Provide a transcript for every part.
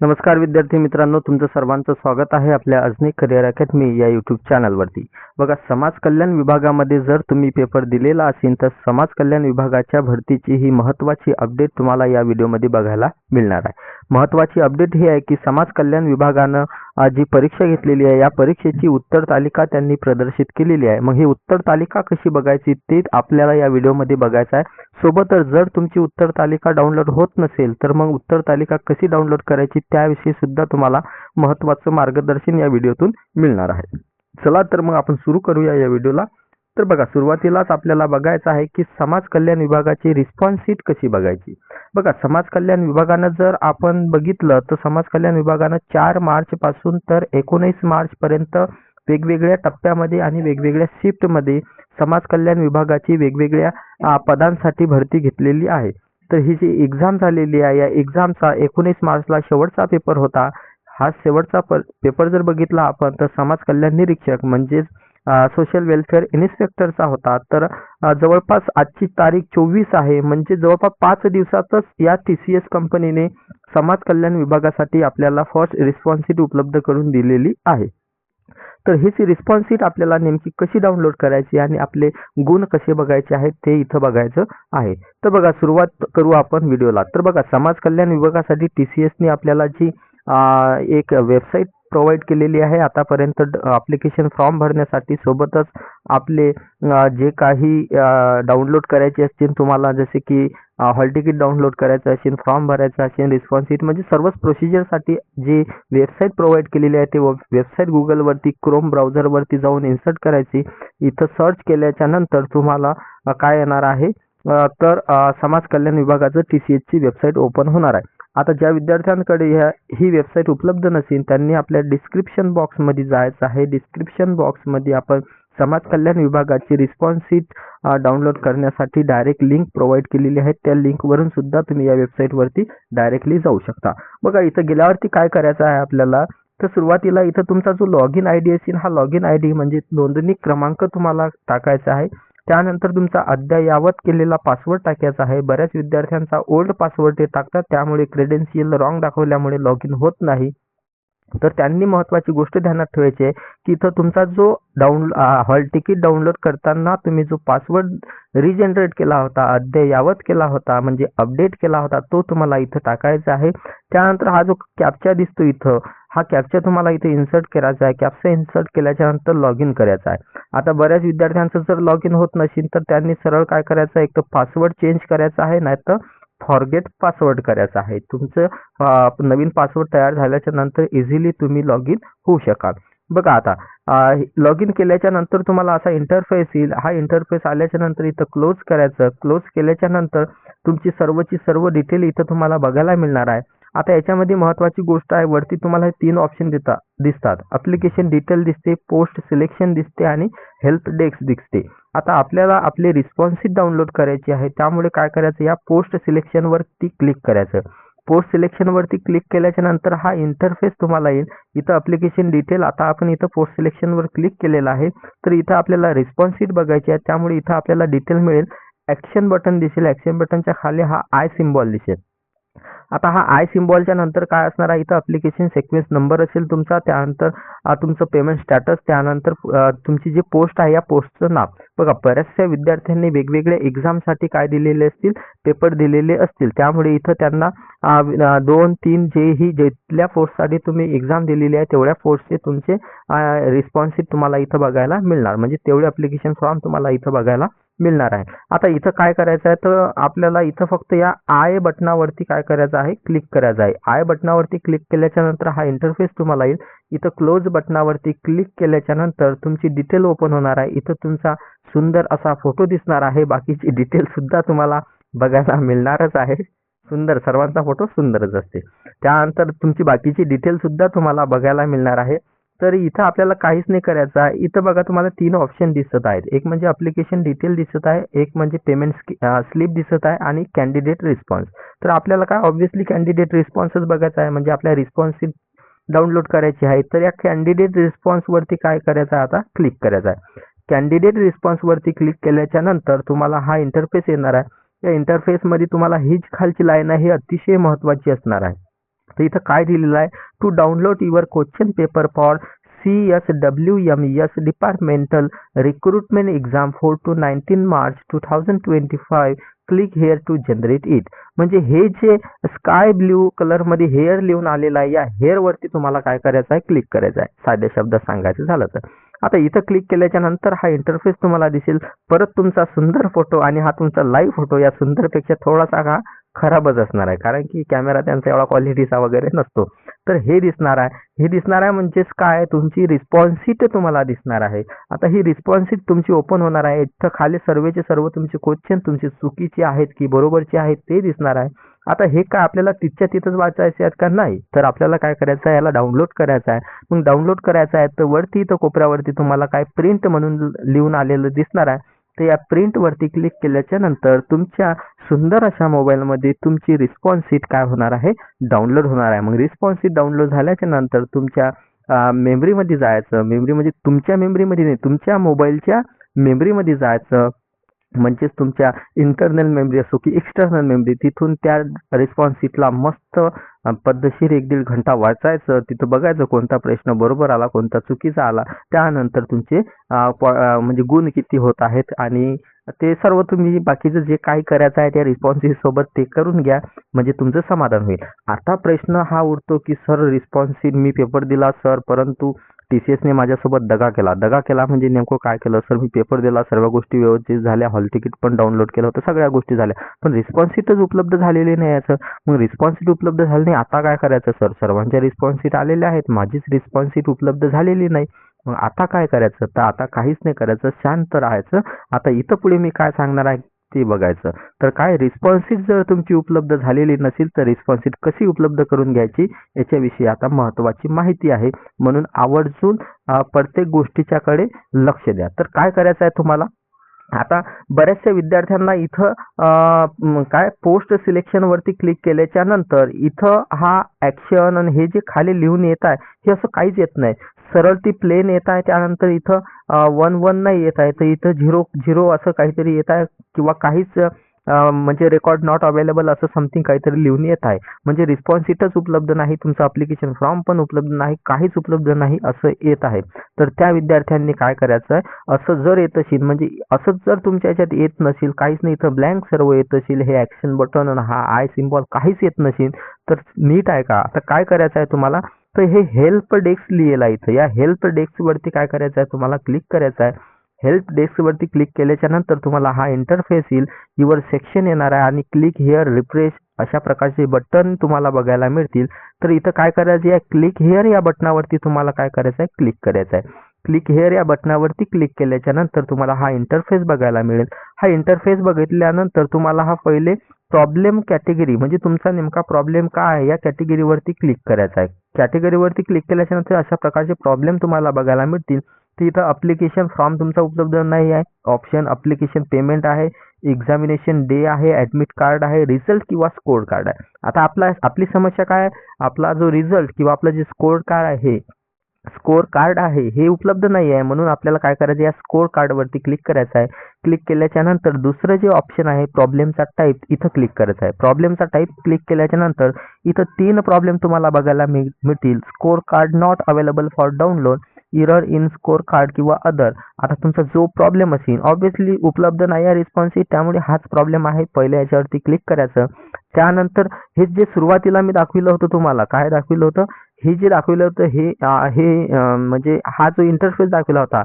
नमस्कार विद्यार्थी मित्रांनो तुमचं सर्वांचं स्वागत आहे आपल्या अजनी करिअर अकॅडमी या यूट्यूब चॅनलवरती बघा समाज कल्याण विभागामध्ये जर तुम्ही पेपर दिलेला असेल तर समाज कल्याण विभागाच्या भरतीची ही महत्त्वाची अपडेट तुम्हाला या व्हिडिओमध्ये बघायला मिळणार आहे. महत्त्वाची अपडेट ही आहे की समाज कल्याण विभागानं जी परीक्षा घेतलेली आहे या परीक्षेची उत्तर तालिका त्यांनी प्रदर्शित केलेली आहे. मग ही उत्तर तालिका कशी बघायची? ते आपल्याला या व्हिडिओमध्ये बघायचं आहे. सोबतच जर तुमची उत्तर तालिका डाउनलोड होत नसेल तर मग उत्तर तालिका कशी डाउनलोड करायची त्याविषयी सुद्धा तुम्हाला महत्त्वाचं मार्गदर्शन या व्हिडिओतून मिळणार आहे. चला तर मग आपण सुरू करूया या व्हिडिओला. तर बघा सुरुवातीलाच आपल्याला बघायचं आहे की समाज कल्याण विभागाची रिस्पॉन्स शीट कशी बघायची? बघा समाज कल्याण विभागानं जर आपण बघितलं तर समाज कल्याण विभागानं चार मार्च पासून तर एकोणीस मार्च पर्यंत वेगवेगळ्या टप्प्यामध्ये आणि वेगवेगळ्या शिफ्टमध्ये समाज कल्याण विभागाची वेगवेगळ्या पदांसाठी भरती घेतलेली आहे. तर ही जी एक्झाम झालेली आहे या एक्झामचा एकोणीस मार्चला शेवटचा पेपर होता. हा शेवटचा पेपर जर बघितला आपण तर समाज कल्याण निरीक्षक म्हणजेच सोशल वेलफेअर इन्स्पेक्टरचा होता तर जवळपास आजची तारीख चोवीस आहे. म्हणजे जवळपास पाच दिवसातच या टी सी एस कंपनीने समाज कल्याण विभागासाठी आपल्याला फर्स्ट रिस्पॉन्सिट उपलब्ध करून दिलेली आहे. तर हीच रिस्पॉन्सिट आपल्याला नेमकी कशी डाउनलोड करायची आणि आपले गुण कसे बघायचे आहेत ते इथं बघायचं आहे. तर बघा सुरुवात करू आपण व्हिडिओला तर बघा समाज कल्याण विभागासाठी टी सी एसने आपल्याला जी एक वेबसाईट प्रोव्हाइड केलेली आहे. आतापर्यंत अप्लिकेशन फॉर्म भरण्यासाठी सोबतच आपले जे काही डाउनलोड करायचे असतील तुम्हाला जसे की हॉल तिकीट डाउनलोड करायचं असेल फॉर्म भरायचा असेल रिस्पॉन्स शीट म्हणजे सर्वच प्रोसिजरसाठी जी वेबसाईट प्रोव्हाइड केलेली आहे ते वेबसाईट गुगलवरती क्रोम ब्राउझरवरती जाऊन इन्सर्ट करायची. इथं सर्च केल्याच्यानंतर तुम्हाला काय येणार आहे? तर समाज कल्याण विभागाचं टी सी एचची वेबसाईट ओपन होणार आहे. आता ज्या विद्यार्थ्यांकडे ह्या ही वेबसाईट उपलब्ध नसेल त्यांनी आपल्या डिस्क्रिप्शन बॉक्समध्ये जायचं आहे. डिस्क्रिप्शन बॉक्समध्ये आपण समाज कल्याण विभागाची रिस्पॉन्स शीट डाउनलोड करण्यासाठी डायरेक्ट लिंक प्रोव्हाइड केलेली आहे. त्या लिंकवरून सुद्धा तुम्ही या वेबसाईटवरती डायरेक्टली जाऊ शकता. बघा इथं गेल्यावरती काय करायचं आहे आपल्याला? तर सुरुवातीला इथं तुमचा जो लॉग इन आय डी असेल हा लॉग इन आय डी म्हणजे नोंदणी क्रमांक तुम्हाला टाकायचा आहे. त्यानंतर तुमचा अद्ययावत केलेला पासवर्ड टाकायचा आहे. बऱ्याच विद्यार्थ्यांचा ओल्ड पासवर्ड ते टाकतात त्यामुळे क्रेडेन्शियल रॉंग दाखवल्यामुळे लॉग इन होत नाही. तर त्यांनी महत्त्वाची गोष्ट ध्यानात ठेवायची आहे की इथं तुमचा जो डाऊन हॉल तिकीट डाउनलोड करताना तुम्ही जो पासवर्ड रिजनरेट केला होता अद्ययावत केला होता म्हणजे अपडेट केला होता तो तुम्हाला इथं टाकायचा आहे. त्यानंतर हा जो कॅप्चा दिसतो इथं हा कॅप्चा तुम्हाला इथे इन्सर्ट करायचा आहे. कॅप्चा इन्सर्ट केल्याच्यानंतर लॉग इन करायचा आहे. आता बऱ्याच विद्यार्थ्यांचं जर लॉग इन होत नसेल तर त्यांनी सरळ काय करायचं आहे? एक तर पासवर्ड चेंज करायचा आहे नाहीतर फॉरगेट पासवर्ड करायचा आहे. तुमचं नवीन पासवर्ड तयार झाल्याच्यानंतर इझिली तुम्ही लॉग इन होऊ शकाल. बघा आता लॉग इन केल्याच्यानंतर तुम्हाला असा इंटरफेस येईल. हा इंटरफेस आल्याच्यानंतर इथं क्लोज करायचं. क्लोज केल्याच्यानंतर तुमची सर्वची सर्व डिटेल इथं तुम्हाला बघायला मिळणार आहे. आता याच्यामध्ये महत्त्वाची गोष्ट आहे वरती तुम्हाला हे तीन ऑप्शन देता दिसतात. अप्लिकेशन डिटेल दिसते पोस्ट सिलेक्शन दिसते आणि हेल्प डेस्क दिसते. आता आपल्याला आपले रिस्पॉन्सिस डाउनलोड करायची आहे त्यामुळे काय करायचं? या पोस्ट सिलेक्शनवरती क्लिक करायचं. पोस्ट सिलेक्शनवरती क्लिक केल्याच्यानंतर हा इंटरफेस तुम्हाला येईल. इथं अप्लिकेशन डिटेल आता आपण इथं पोस्ट सिलेक्शनवर क्लिक केलेलं आहे. तर इथं आपल्याला रिस्पॉन्सिट बघायची आहे त्यामुळे इथं आपल्याला डिटेल मिळेल. ॲक्शन बटन दिसेल ॲक्शन बटनच्या खाली हा आय सिम्बॉल दिसेल. आता हा आय सिम्बॉलच्या नंतर काय असणार आहे? इथं अप्लिकेशन सिक्वेन्स नंबर असेल तुमचा त्यानंतर तुमचं पेमेंट स्टॅटस त्यानंतर तुमची जी पोस्ट आहे या पोस्टचं नाव. बघा बऱ्याचशा विद्यार्थ्यांनी वेगवेगळ्या एक्झामसाठी काय दिलेले असतील? पेपर दिलेले असतील. त्यामुळे इथं त्यांना दोन तीन जे ही जिथल्या पोस्टसाठी तुम्ही एक्झाम दिलेली आहे तेवढ्या पोस्टचे तुमचे रिस्पॉन्स तुम्हाला इथं बघायला मिळणार. म्हणजे तेवढे अप्लिकेशन फॉर्म तुम्हाला इथं बघायला मिळणार आहे. आता इथं काय करायचं आहे? तर आपल्याला इथं फक्त या आय बटनावरती काय करायचं आहे? क्लिक करायचं आहे. आय बटनावरती क्लिक केल्याच्यानंतर हा इंटरफेस तुम्हाला येईल. इथं क्लोज बटनावरती क्लिक केल्याच्यानंतर तुमची डिटेल ओपन होणार आहे. इथं तुमचा सुंदर असा फोटो दिसणार आहे. बाकीची डिटेल सुद्धा तुम्हाला बघायला मिळणारच आहे. सुंदर सर्वांचा फोटो सुंदरच असते. त्यानंतर तुमची बाकीची डिटेल सुद्धा तुम्हाला बघायला मिळणार आहे. तर इथं आपल्याला काहीच नाही करायचं आहे. इथं बघा तुम्हाला तीन ऑप्शन दिसत आहेत. एक म्हणजे अप्लिकेशन डिटेल दिसत आहे. एक म्हणजे पेमेंट स्लिप दिसत आहे आणि कॅन्डिडेट रिस्पॉन्स तर आपल्याला काय? ऑब्व्हियसली कॅन्डिडेट रिस्पॉन्सच बघायचा आहे. म्हणजे आपल्या रिस्पॉन्स डाउनलोड करायची आहे. तर या कॅन्डिडेट रिस्पॉन्सवरती काय करायचं आहे? आता क्लिक करायचं आहे. कॅन्डिडेट रिस्पॉन्सवरती क्लिक केल्याच्यानंतर तुम्हाला हा इंटरफेस येणार आहे. या इंटरफेसमध्ये तुम्हाला हीच खालची लाईन आहे. ही अतिशय महत्त्वाची असणार आहे. तर इथं काय दिलेलं आहे? To download your question paper for C S W M S departmental recruitment exam four to nineteen March two thousand twenty five click here to generate it म्हणजे हे जे स्काय ब्ल्यू कलरमध्ये हेअर लिहून आलेलं आहे या हेअरवरती तुम्हाला काय करायचं आहे? क्लिक करायचं आहे. साध्या शब्दात सांगायचं झालं तर. आता इथं क्लिक केल्याच्यानंतर हा इंटरफेस तुम्हाला दिसेल. परत तुमचा सुंदर फोटो आणि हा तुमचा लाईव्ह फोटो या सुंदरपेक्षा थोडासा हा खराबच असणार आहे. कारण की कॅमेरा त्यांचा एवढा क्वालिटीचा वगैरे नसतो. तर हे दिसणार आहे. हे दिसणार आहे म्हणजेच काय? तुमची रिस्पॉन्सिट तुम्हाला दिसणार आहे. आता ही रिस्पॉन्सिट तुमची ओपन होणार आहे. इथं खाली सर्वेचे सर्व तुमचे क्वेश्चन तुमची चुकीचे आहेत की बरोबरची आहेत ते दिसणार आहे. आता हे काय आपल्याला तिथच्या तिथंच वाचायचे आहेत का? नाही. तर आपल्याला काय करायचं आहे? याला डाउनलोड करायचं आहे. मग डाउनलोड करायचं आहे. तर वरती इथं कोपऱ्यावरती तुम्हाला काय प्रिंट म्हणून लिहून आलेलं दिसणार आहे. तर या प्रिंटवरती क्लिक केल्याच्यानंतर तुमच्या सुंदर अशा मोबाईलमध्ये तुमची रिस्पॉन्स शीट काय होणार आहे? डाउनलोड होणार आहे. मग रिस्पॉन्स शीट डाउनलोड झाल्याच्यानंतर तुमच्या मेमरीमध्ये जायचं. मेमरी म्हणजे तुमच्या मेमरीमध्ये नाही तुमच्या मोबाईलच्या मेमरीमध्ये जायचं. म्हणजेच तुमच्या इंटरनल मेमरी असो की एक्स्टर्नल मेमरी तिथून त्या रिस्पॉन्स शीटला मस्त पद्धतशीर एक दीड घंटा वाचायचं तिथं बघायचं कोणता प्रश्न बरोबर आला कोणता चुकीचा आला त्यानंतर तुमचे म्हणजे गुण किती होत आहेत आणि ते सर्व तुम्ही बाकीचं जे काही करायचं आहे त्या रिस्पॉन्सिससोबत ते करून घ्या म्हणजे तुमचं समाधान होईल. आता प्रश्न हा उठतो की सर रिस्पॉन्सिस मी पेपर दिला सर परंतु टी सी एसने माझ्यासोबत दगा केला. दगा केला म्हणजे नेमकं काय केलं? सर मी पेपर दिला. सर्व गोष्टी व्यवस्थित झाल्या. हॉल तिकीट पण डाउनलोड केलं होतं. सगळ्या गोष्टी झाल्या. पण रिस्पॉन्स उपलब्ध झालेली नाही याचं मग रिस्पॉन्स उपलब्ध झाली नाही. आता काय करायचं सर सर्वांच्या रिस्पॉन्स आलेल्या आहेत. माझीच रिस्पॉन्स उपलब्ध झालेली नाही. मग आता काय करायचं? तर आता काहीच नाही करायचं. शांत राहायचं. आता इथं पुढे मी काय सांगणार आहे? ते बघायचं. तर काय रिस्पॉन्स जर तुमची उपलब्ध झालेली नसेल तर रिस्पॉन्स कशी उपलब्ध करून घ्यायची? याच्याविषयी आता महत्त्वाची माहिती आहे. म्हणून आवर्जून प्रत्येक गोष्टीच्याकडे लक्ष द्या. तर काय करायचं आहे तुम्हाला? आता बऱ्याचशा विद्यार्थ्यांना इथं काय पोस्ट सिलेक्शन वरती क्लिक केल्याच्यानंतर इथं हा ऍक्शन आणि हे जे खाली लिहून येत आहे हे असं काहीच येत नाही. सरळ ती प्लेन येत आहे त्यानंतर इथं वन वन नाही येत आहे. तर इथं झिरो झिरो असं काहीतरी येत आहे किंवा काहीच म्हणजे रेकॉर्ड नॉट अवेलेबल असं समथिंग काहीतरी लिहून येत आहे. म्हणजे रिस्पॉन्स शीटच उपलब्ध नाही तुमचं अप्लिकेशन फॉर्म पण उपलब्ध नाही काहीच उपलब्ध नाही असं येत आहे. तर त्या विद्यार्थ्यांनी काय करायचं आहे? असं जर येत असेल म्हणजे असंच जर तुमच्या याच्यात येत नसेल काहीच नाही इथं ब्लँक सर्व येत असेल हे ॲक्शन बटन आणि हा आय सिम्बॉल काहीच येत नसेल तर नीट आहे का? आता काय करायचं आहे तुम्हाला? तर हे हेल्प डेस्क लिहिलं आहे इथं. या हेल्प डेस्क वरती काय करायचं आहे? तुम्हाला क्लिक करायचं आहे. हेल्प डेस्कवरती क्लिक केल्याच्यानंतर तुम्हाला हा इंटरफेस येईल. युवर सेक्शन येणार आहे आणि क्लिक हिअर रिफ्रेश अशा प्रकारचे बटन तुम्हाला बघायला मिळतील. तर इथं काय करायचं आहे? क्लिक हिअर या बटनावरती तुम्हाला काय करायचं आहे? क्लिक करायचं आहे. क्लिक हेअर या बटनावरती क्लिक केल्याच्यानंतर तुम्हाला हा इंटरफेस बघायला मिळेल. हा इंटरफेस बघितल्यानंतर तुम्हाला हा पहिले प्रॉब्लेम कॅटेगरी म्हणजे तुमचा नेमका प्रॉब्लेम काय आहे? या कॅटेगरीवरती क्लिक करायचा आहे. कॅटेगरीवरती क्लिक केल्याच्यानंतर अशा प्रकारचे प्रॉब्लेम तुम्हाला बघायला मिळतील. ती इथं अप्लिकेशन फॉर्म तुमचा उपलब्ध नाही आहे. ऑप्शन अप्लिकेशन पेमेंट आहे. एक्झामिनेशन डे आहे. ॲडमिट कार्ड आहे. रिझल्ट किंवा स्कोर कार्ड आहे. आता आपला आपली समस्या काय आहे? आपला जो रिझल्ट किंवा आपलं जे स्कोर कार्ड आहे स्कोर कार्ड आहे हे उपलब्ध नाही आहे. म्हणून आपल्याला काय करायचं? या स्कोर कार्डवरती क्लिक करायचं आहे. क्लिक केल्याच्यानंतर दुसरं जे ऑप्शन आहे प्रॉब्लेमचा टाईप इथं क्लिक करायचं आहे. प्रॉब्लेमचा टाईप क्लिक केल्याच्यानंतर इथं तीन प्रॉब्लेम तुम्हाला बघायला मिळ- मिळतील. Score card not available for download error in score card किंवा अदर आता तुमचा जो प्रॉब्लेम असेल ऑब्वियसली उपलब्ध नाही आहे रिस्पॉन्स त्यामुळे हाच प्रॉब्लेम आहे. पहिल्या याच्यावरती क्लिक करायचं. त्यानंतर हे जे सुरुवातीला मी दाखविलं होतं तुम्हाला काय दाखविलं होतं? हे जे दाखविलं होतं हे हे म्हणजे हा जो इंटरफेस दाखविला होता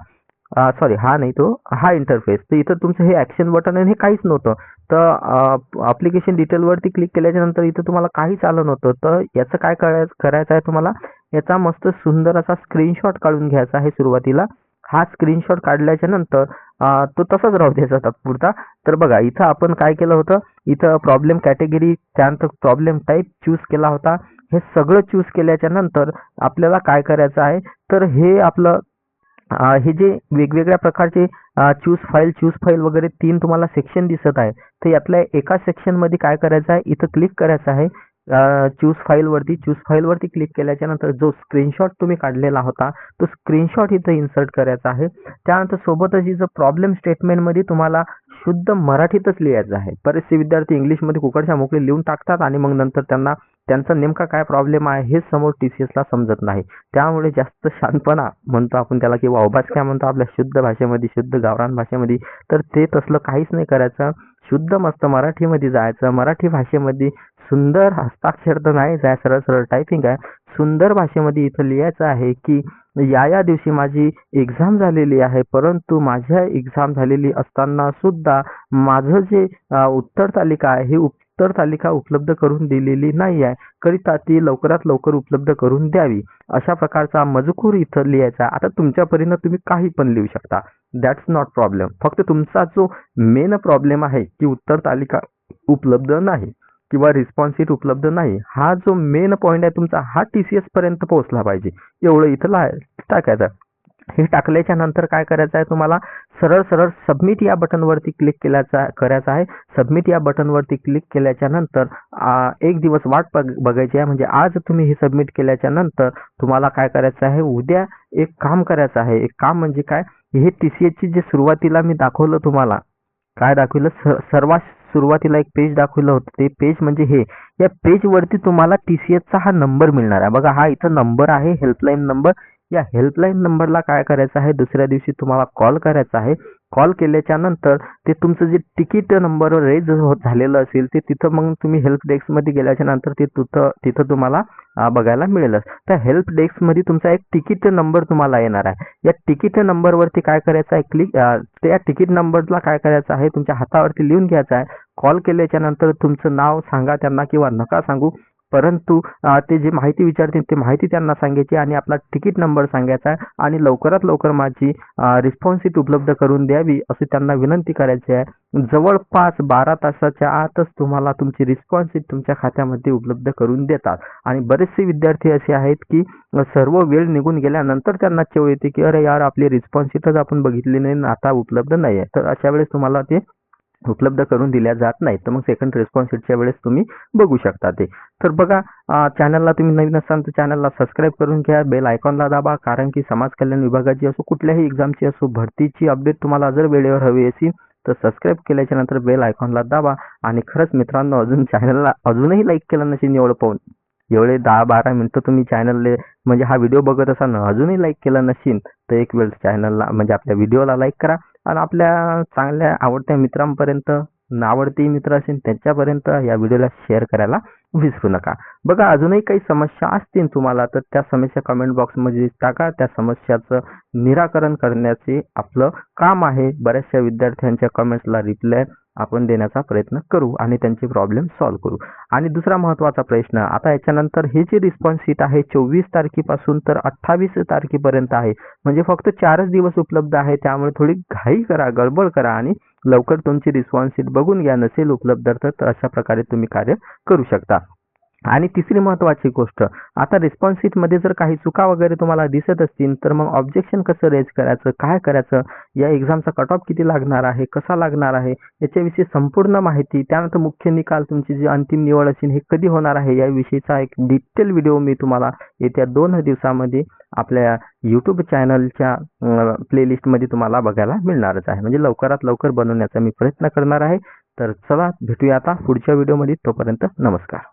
सॉरी हा नाही तो हा इंटरफेस तर इथं तुमचं हे ॲक्शन बटन आहे हे काहीच नव्हतं. तर अप्लिकेशन डिटेलवरती क्लिक केल्याच्यानंतर इथं तुम्हाला काहीच आलं नव्हतं. तर याचं काय करायचं करायचं आहे तुम्हाला याचा मस्त सुंदर असा स्क्रीनशॉट काढून घ्यायचा आहे सुरुवातीला. हा स्क्रीनशॉट काढल्याच्या नंतर तो तसाच राहू द्यायचा तात्पुरता तर बघा इथं आपण काय केलं होतं? इथं प्रॉब्लेम कॅटेगरी त्यानंतर प्रॉब्लेम टाईप चूज केला होता. हे सगळं चूज केल्याच्यानंतर आपल्याला काय करायचं आहे? तर हे आपलं हे जे वेगवेगळ्या प्रकारचे चूज फाईल चूज फाईल वगैरे तीन तुम्हाला सेक्शन दिसत आहे. तर यातल्या एका सेक्शनमध्ये काय करायचं आहे? इथं क्लिक करायचं आहे. चूज फाईलवरती चूज फाईलवरती क्लिक केल्याच्यानंतर जो स्क्रीनशॉट तुम्ही काढलेला होता तो स्क्रीनशॉट इथं इन्सर्ट करायचा आहे. त्यानंतर सोबतच इथं प्रॉब्लेम स्टेटमेंटमध्ये तुम्हाला शुद्ध मराठीतच लिहायचं आहे. बरेचसे विद्यार्थी इंग्लिशमध्ये कुकडच्या मोकळी लिहून टाकतात आणि मग नंतर त्यांना त्यांचा नेमका काय प्रॉब्लेम आहे हे समोर टी सी एसला समजत नाही. त्यामुळे जास्त शानपणा म्हणतो आपण त्याला किंवा काय म्हणतो आपल्या शुद्ध भाषेमध्ये शुद्ध गावरान भाषेमध्ये तर ते तसलं काहीच नाही करायचं. शुद्ध मस्त मराठीमध्ये जायचं. मराठी भाषेमध्ये सुंदर हस्ताक्षर तर नाही जाय सरळ सरळ टायपिंग आहे. सुंदर भाषेमध्ये इथं लिहायचं आहे की या या दिवशी माझी एक्झाम झालेली आहे परंतु माझ्या एक्झाम झालेली असताना सुद्धा माझं जे उत्तर तालिका आहे ही उत्तर तालिका उपलब्ध करून दिलेली नाही आहे करिता ती लवकरात लवकर उपलब्ध करून द्यावी. अशा प्रकारचा मजकूर इथं लिहायचा. आता तुमच्या परीनं तुम्ही काही पण लिहू शकता. दॅट्स नॉट प्रॉब्लेम फक्त तुमचा जो मेन प्रॉब्लेम आहे की उत्तर तालिका उपलब्ध नाही किंवा रिस्पॉन्स उपलब्ध नाही हा जो मेन पॉईंट आहे तुमचा हा टी सी एस पर्यंत पोहोचला पाहिजे. एवढं इथं ला टाकायचं. हे टाकल्याच्या नंतर काय करायचं आहे? तुम्हाला सरळ सरळ सबमिट या बटनवरती क्लिक केल्याचा करायचं आहे. सबमिट या बटनवरती क्लिक केल्याच्यानंतर एक दिवस वाट बघायची आहे. म्हणजे आज तुम्ही हे सबमिट केल्याच्यानंतर तुम्हाला काय करायचं आहे? उद्या एक काम करायचं आहे. एक काम म्हणजे काय? हे टी सी एसची जे सुरुवातीला मी दाखवलं तुम्हाला. काय दाखवलं? स- सर्वात सुरुवातीला एक पेज दाखवलं होतं. ते पेज म्हणजे हे. या पेजवरती तुम्हाला टी सी एसचा हा नंबर मिळणार आहे. बघा हा इथं नंबर आहे हेल्पलाईन नंबर या हेल्पलाईन नंबरला काय करायचं आहे? दुसऱ्या दिवशी तुम्हाला कॉल करायचा आहे. कॉल केल्याच्यानंतर ते तुमचं जे तिकीट नंबर रेज होत झालेलं असेल ते तिथं मग तुम्ही हेल्प डेस्कमध्ये गेल्याच्यानंतर ते तिथं तिथं तुम्हाला बघायला मिळेलच. त्या हेल्प डेस्कमध्ये तुमचा एक तिकीट नंबर तुम्हाला येणार आहे. या तिकीट नंबरवरती काय करायचं आहे? क्लिक त्या तिकीट नंबरला काय करायचं आहे? तुमच्या हातावरती लिहून घ्यायचं आहे. कॉल केल्याच्यानंतर तुमचं नाव सांगा त्यांना किंवा नका सांगू. परंतु ते जे माहिती विचारतील ते माहिती त्यांना सांगायची आणि आपला तिकीट नंबर सांगायचा आहे आणि लवकरात लवकर माझी रिस्पॉन्स शीट उपलब्ध करून द्यावी अशी त्यांना विनंती करायची आहे. जवळपास बारा तासाच्या आतच तुम्हाला तुमची रिस्पॉन्स शीट तुमच्या खात्यामध्ये उपलब्ध करून देतात. आणि बरेचसे विद्यार्थी असे आहेत की सर्व वेळ निघून गेल्यानंतर त्यांना चेव येते की अरे यार आपली रिस्पॉन्स शीटच आपण बघितली नाही आता उपलब्ध नाही आहे तर अशा वेळेस तुम्हाला ते उपलब्ध करून दिल्या जात नाही तर मग सेकंड रिस्पॉन्स शीटच्या वेळेस तुम्ही बघू शकता ते. तर बघा चॅनलला तुम्ही नवीन असाल तर चॅनलला सबस्क्राईब करून घ्या. बेल आयकॉनला दाबा कारण की समाज कल्याण विभागाची असो कुठल्याही एक्झामची असो भरतीची अपडेट तुम्हाला जर वेळेवर हवी असेल तर सबस्क्राईब केल्याच्यानंतर बेल आयकॉनला दाबा. आणि खरंच मित्रांनो अजून चॅनलला अजूनही लाईक केलं नसेल एवढं पाहून एवढे दहा बारा मिनटं तुम्ही चॅनलले म्हणजे हा व्हिडिओ बघत असाल ना अजूनही लाईक केला नसेल तर एक वेळ चॅनलला म्हणजे आपल्या व्हिडिओला लाईक करा. आणि आपल्या चांगल्या आवडत्या मित्रांपर्यंत आवडते मित्र असेल त्यांच्यापर्यंत या व्हिडिओला शेअर करायला विसरू नका. बघा अजूनही काही समस्या असतील तुम्हाला तर त्या समस्या कमेंट बॉक्समध्ये टाका. त्या समस्याचं निराकरण करण्याचे आपलं काम आहे. बऱ्याचशा विद्यार्थ्यांच्या कमेंट्सला रिप्लाय आपण देण्याचा प्रयत्न करू आणि त्यांचे प्रॉब्लेम सॉल्व्ह करू. आणि दुसरा महत्त्वाचा प्रश्न आता याच्यानंतर हे जे रिस्पॉन्स शीट आहे चोवीस तारखेपासून तर अठ्ठावीस तारखेपर्यंत आहे. म्हणजे फक्त चारच दिवस उपलब्ध आहे त्यामुळे थोडी घाई करा गडबड करा आणि लवकर तुमची रिस्पॉन्स शीट बघून घ्या नसेल उपलब्ध तर तर अशा प्रकारे तुम्ही कार्य करू शकता. आणि तिसरी महत्त्वाची गोष्ट आता रिस्पॉन्स शीटमध्ये जर काही चुका वगैरे तुम्हाला दिसत असतील तर मग ऑब्जेक्शन कसं रेज करायचं काय करायचं या एक्झामचा कट ऑफ किती लागणार आहे कसा लागणार आहे याच्याविषयी संपूर्ण माहिती त्यानंतर मुख्य निकाल तुमची जी अंतिम निवड असेल हे कधी होणार आहे याविषयीचा एक डिटेल व्हिडिओ मी तुम्हाला येत्या दोन दिवसामध्ये आपल्या यूट्यूब चॅनलच्या प्लेलिस्टमध्ये तुम्हाला बघायला मिळणारच आहे. म्हणजे लवकरात लवकर बनवण्याचा मी प्रयत्न करणार आहे. तर चला भेटूया आता पुढच्या व्हिडिओमध्ये तोपर्यंत नमस्कार.